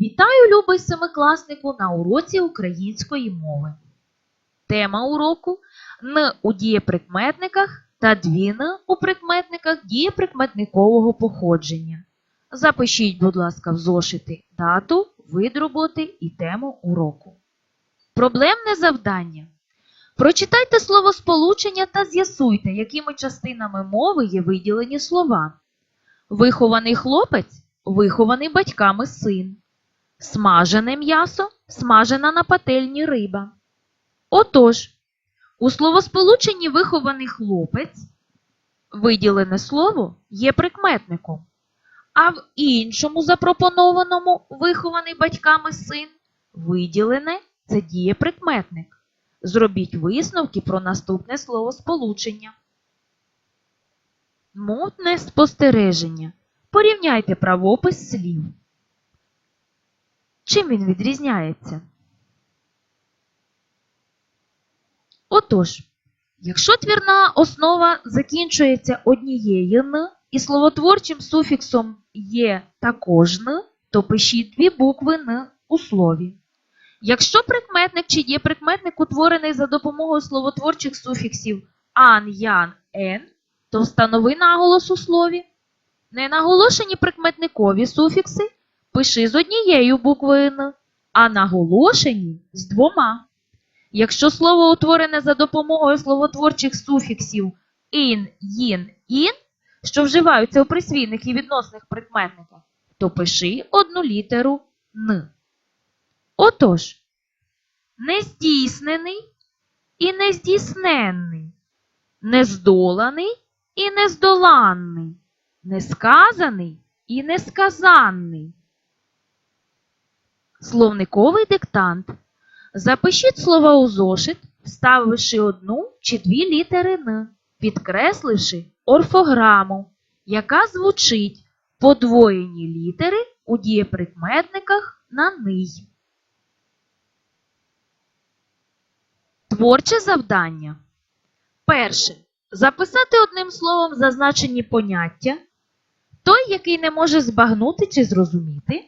Вітаю, любий семикласнику, на уроці української мови. Тема уроку Н у дієприкметниках та дві Н у прикметниках дієприкметникового походження. Запишіть, будь ласка, в зошити дату, вид роботи і тему уроку. Проблемне завдання. Прочитайте словосполучення та з'ясуйте, якими частинами мови є виділені слова. Вихований хлопець вихований батьками син. Смажене м'ясо смажена на пательні риба. Отож, у словосполученні вихований хлопець виділене слово є прикметником, а в іншому запропонованому вихований батьками син виділене це дієприкметник. Зробіть висновки про наступне словосполучення. Мутне спостереження. Порівняйте правопис слів. Чим він відрізняється? Отож, якщо твірна основа закінчується однією «н» і словотворчим суфіксом є також «н», то пишіть дві букви «н» у слові. Якщо прикметник чи дієприкметник утворений за допомогою словотворчих суфіксів ан, ян, ен, то встанови наголос у слові. Ненаголошені прикметникові суфікси пиши з однією буквою Н, а наголошені з двома. Якщо слово утворене за допомогою словотворчих суфіксів ін, їн, ін, що вживаються у присвійних і відносних прикметниках, то пиши одну літеру Н. Отож, нездійснений і нездійсненний, нездоланий і нездоланний, несказаний і несказанний. Словниковий диктант. Запишіть слова у зошит, вставивши одну чи дві літери Н, підкресливши орфограму, яка звучить подвоєні літери у дієприкметниках на ний. Творче завдання. Перше. Записати одним словом зазначені поняття. Той, який не може збагнути чи зрозуміти,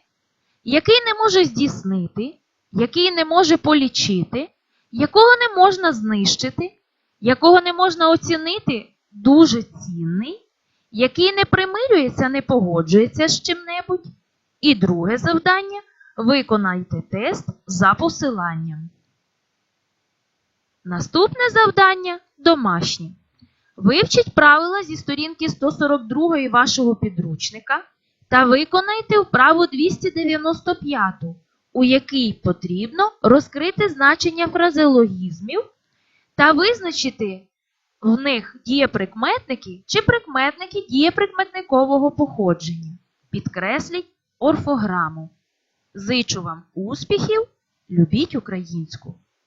який не може здійснити, який не може полічити, якого не можна знищити, якого не можна оцінити дуже цінний, який не примирюється, не погоджується з чим-небудь. І друге завдання виконайте тест за посиланням. Наступне завдання домашнє. Вивчіть правила зі сторінки 142 вашого підручника та виконайте вправу 295, у якій потрібно розкрити значення фразеологізмів та визначити в них дієприкметники чи прикметники дієприкметникового походження. Підкресліть орфограму. Зичу вам успіхів! Любіть українську!